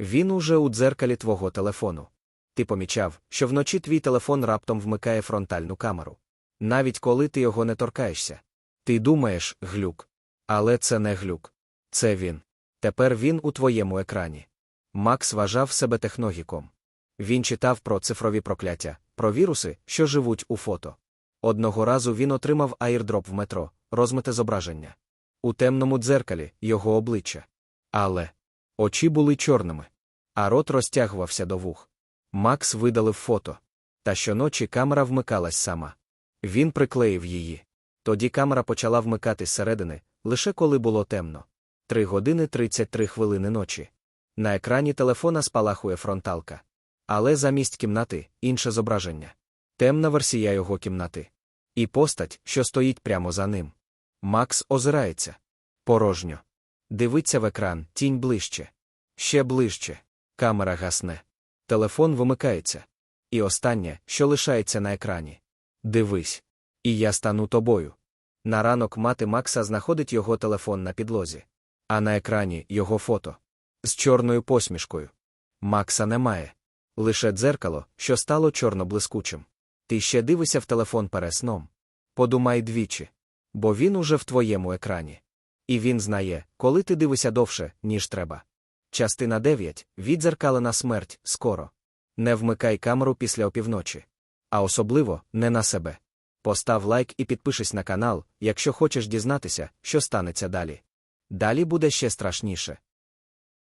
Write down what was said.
Він уже у дзеркалі твого телефону. Ти помічав, що вночі твій телефон раптом вмикає фронтальну камеру. Навіть коли ти його не торкаєшся. Ти думаєш, глюк. Але це не глюк. Це він. Тепер він у твоєму екрані. Макс вважав себе техногіком. Він читав про цифрові прокляття, про віруси, що живуть у фото. Одного разу він отримав аірдроп в метро, розмите зображення. У темному дзеркалі його обличчя. Але очі були чорними, а рот розтягувався до вух. Макс видалив фото. Та щоночі камера вмикалась сама. Він приклеїв її. Тоді камера почала вмикати зсередини, лише коли було темно. Три години 33 хвилини ночі. На екрані телефона спалахує фронталка. Але замість кімнати інше зображення. Темна версія його кімнати. І постать, що стоїть прямо за ним. Макс озирається. Порожньо. Дивиться в екран, тінь ближче. Ще ближче. Камера гасне. Телефон вимикається. І останнє, що лишається на екрані. Дивись. І я стану тобою. На ранок мати Макса знаходить його телефон на підлозі. А на екрані його фото. З чорною посмішкою. Макса немає. Лише дзеркало, що стало чорно-блискучим. Ти ще дивишся в телефон перед сном. Подумай двічі. Бо він уже в твоєму екрані. І він знає, коли ти дивишся довше, ніж треба. Частина 9. Відзеркалена смерть скоро. Не вмикай камеру після опівночі. А особливо не на себе. Постав лайк і підпишись на канал, якщо хочеш дізнатися, що станеться далі. Далі буде ще страшніше.